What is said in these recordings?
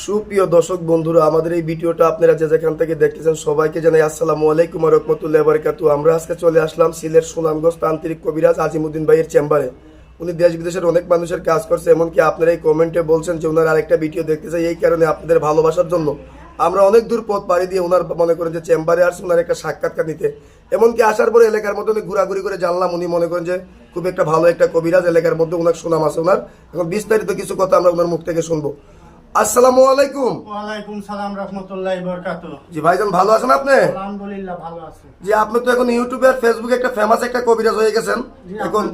সুপ্রিয় দর্শক বন্ধুরা, আমাদের এই ভিডিওটা আপনারা যে যেখান থেকে দেখতেছেন সবাইকে জানাই আসসালামু আলাইকুম রহমতুল্লাহ বারকাতু আমরা আজকে চলে আসলাম সিলেট সুনামগঞ্জ তান্ত্রিক কবিরাজ আজিমুদ্দিন ভাইয়ের চেম্বারে। উনি দেশ বিদেশের অনেক মানুষের কাজ করছে, এমনকি আপনারা এই কমেন্টে বলছেন যে ওনার আরেকটা ভিডিও দেখতে চাই, এই কারণে আপনাদের ভালোবাসার জন্য। আমরা অনেক দূর পথ পাড়ি দিয়ে ওনার মনে করেন যে চেম্বারে আসছে ওনার একটা সাক্ষাৎকার নিতে। এমনকি আসার পরে এলাকার মধ্যে উনি ঘোরাঘুরি করে জানলাম, উনি মনে করেন যে খুব একটা ভালো একটা কবিরাজ, এলাকার মধ্যে ওনার সুনাম আছে ওনার এখন বিস্তারিত কিছু কথা আমরা ওনার মুখ থেকে শুনব। আসসালামু আলাইকুম। ওয়ালাইকুম সালাম রহমতুল্লাহ বরকাত জি ভাইজান ভালো আছেন আপনি? আলহামদুলিল্লাহ ভালো আছি। জি আপনি তো এখন ইউটিউবে আর ফেসবুকে একটা ফেমাস একটা কবিরাজ হয়ে গেছেন। এখন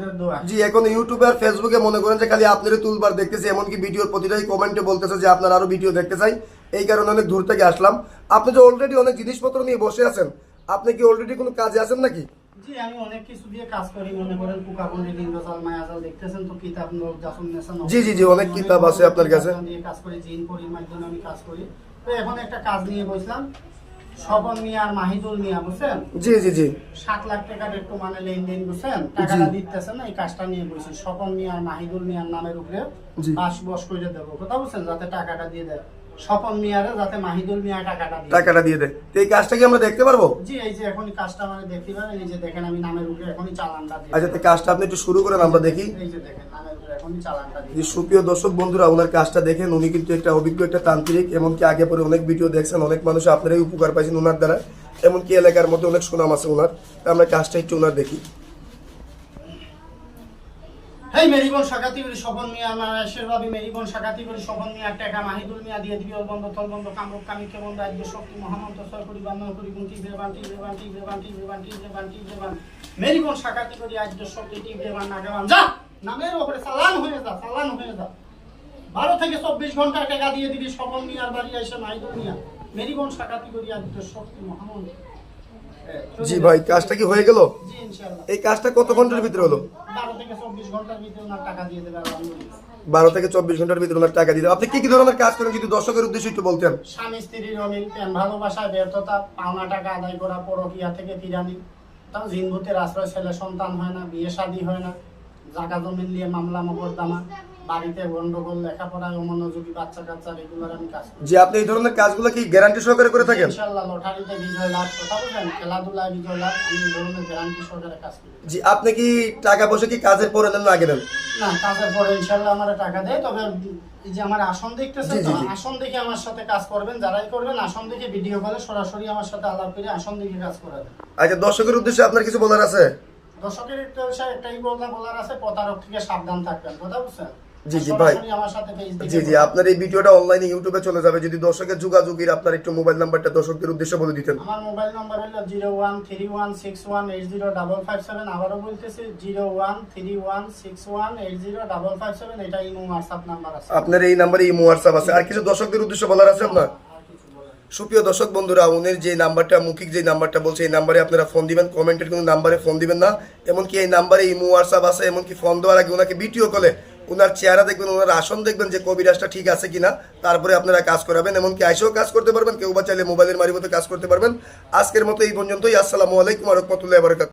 জি এখন ইউটিউবে আর ফেসবুকে মনে করেন যে খালি আপনারই তুলবার দেখতেছি এমনকি ভিডিওর প্রতিটাই কমেন্টে বলতেছে যে আপনার আরও ভিডিও দেখতে চাই। এই কারণে অনেক দূর থেকে আসলাম। আপনি যে অলরেডি অনেক জিনিসপত্র নিয়ে বসে আছেন আপনি কি অলরেডি কোনো কাজে আছেন নাকি? জি আমি অনেক কিছু দিয়ে কাজ করি মনে করেন কুকাবন্দি লিঙ্গজাল মায়াজাল দেখতেছেন তো কিতাব জাসুন নেশন জি, জি, জি, অনেক কিতাব আছে আপনার কাছে। দিয়ে কাজ করি জিন পরির মাধ্যমে আমি কাজ করি। তো এখন একটা কাজ নিয়ে বসলাম স্বপন মিয়া আর মাহিদুল মিয়া বুঝছেন? জি জি জি। সাত লাখ টাকার একটু মানে লেনদেন বুঝছেন? টাকাটা দিতেছেন না এই কাজটা নিয়ে বসি। স্বপন মিয়া আর মাহিদুল মিয়ার নামের উপরে। বাস বস করে দেবো কথা বুঝছেন? যাতে টাকাটা দিয়ে দেয়। স্বপন মিয়ারে যাতে মাহিদুল মিয়া টাকাটা টাকাটা দিয়ে দেয়। তো এই কাজটা কি আমরা দেখতে পারব? জি এই যে এখনই কাজটা মানে দেখতে পারেন এই যে দেখেন আমি নামের উপরে এখনই চালানটা দিই আচ্ছা তো কাজটা আপনি একটু শুরু করেন আমরা দেখি। এই যে দেখেন নামের উপরে এখনই চালানটা দিই সুপ্রিয় দর্শক বন্ধুরা ওনার কাজটা দেখেন উনি কিন্তু একটা অভিজ্ঞ একটা তান্ত্রিক এমনকি আগে পরে অনেক ভিডিও দেখছেন অনেক মানুষ আপনারাই উপকার পাইছেন ওনার দ্বারা এমনকি এলাকার মধ্যে অনেক সুনাম আছে ওনার আমরা কাজটা একটু ওনার দেখি। হেই মেরিবন সাকাতি করি স্বপন মিয়া মেরিবন করি স্বপন মিয়া টাকা মাহিদুল মিয়া দিয়ে দিবি বন্ধ তল বন্ধ কামরূপ কামিকে বন্ধ রাজ্য শক্তি মহামন্ত সর করি বান্ধব মেরিবন সাকাতি করি রাজ্য শক্তি নাগেবান যা! নামের চালান হয়ে যা চালান হয়ে যা। বারো থেকে চব্বিশ ঘণ্টা টাকা দিয়ে দিবি স্বপন মিয়ার বাড়ি এসে মাহিদুল মিয়া। মেরিবন সাকাতি করি রাজ্য শক্তি মহামন্ত জি ভাই কাজটা কি হয়ে গেল? এই কাজটা কত ঘণ্টার ভিতরে হলো? বারো থেকে বারো থেকে চব্বিশ ঘণ্টার ভিতরে ওনার টাকা দিতে আপনি কি কি ধরনের কাজ করেন? যদি দর্শকের উদ্দেশ্যে একটু বলতেন। স্বামী স্ত্রীর অমিল প্রেম ভালোবাসায় ব্যর্থতা পাওনা টাকা আদায় করা পরকিয়া থেকে পিরানি তাও জিনভূতের আশ্রয় ছেলে সন্তান হয় না বিয়ে শাদী হয় না। জাগা জমিন নিয়ে মামলা মোকদ্দমা। বাড়িতে গন্ডগোল লেখাপড়ায় অমনোযোগী বাচ্চা কাচ্চা রেগুলার আমি কাজ করি। যে আপনি এই ধরনের কাজগুলো কি গ্যারান্টি সহকারে করে থাকেন? ইনশাল্লাহ লটারিতে বিজয় লাভ কথা বলছেন? খেলাধুলায় বিজয় লাভ আমি এই ধরনের গ্যারান্টি সহকারে কাজ করি। জি আপনি কি টাকা পয়সা কি কাজের পরে নেন না আগে নেন? না কাজের পরে ইনশাল্লাহ আমার টাকা দেয় তবে এই যে আমার আসন দেখতেছেন তো। আসন দেখে আমার সাথে কাজ করবেন যারাই করবেন আসন দেখে ভিডিও কলে সরাসরি আমার সাথে আলাপ করে আসন দেখে কাজ করাবেন আচ্ছা দর্শকের উদ্দেশ্যে আপনার কিছু বলার আছে? দর্শকের একটা বিষয় একটাই বলতে বলার আছে প্রতারক থেকে সাবধান থাকবেন কথা বুঝছেন জি, জি, ভাই। জি জি আপনার এই ভিডিওটা অনলাইনে ইউটিউবে চলে যাবে। যদি দর্শকের যোগাযোগের আপনার একটু মোবাইল নাম্বারটা দর্শকদের উদ্দেশ্যে বলে দিতেন। আমার মোবাইল নাম্বার হলো zero one three one six one eight zero double five seven আবারও বলতেছি zero one three one six one eight zero double five seven এটা ইমো হোয়াটসঅ্যাপ নাম্বার আছে। আপনার এই নাম্বারে এই হোয়াটসঅ্যাপ আছে। আর কিছু দর্শকদের উদ্দেশ্যে বলার আছে আপনার। সুপ্রিয় দর্শক বন্ধুরা উনির যে নাম্বারটা মুখিক যে নাম্বারটা বলছে এই নাম্বারে আপনারা ফোন দিবেন। কমেন্টের কোনো নাম্বারে ফোন দিবেন না। এমনকি এই নাম্বারে ইমো হোয়াটসঅ্যাপ আছে। এমনকি ফোন দেওয়ার আগে ওনাকে ভিডিও কলে ওনার চেহারা দেখবেন ওনার আসন দেখবেন যে কবিরাজটা ঠিক আছে কিনা, তারপরে আপনারা কাজ করাবেন, এমনকি আইসেও কাজ করতে পারবেন, কেউ বা চাইলে মোবাইলের মারিমতো কাজ করতে পারবেন। আজকের মতো এই পর্যন্তই, আসসালামু আলাইকুম রহমতুল্লাহ বারকাত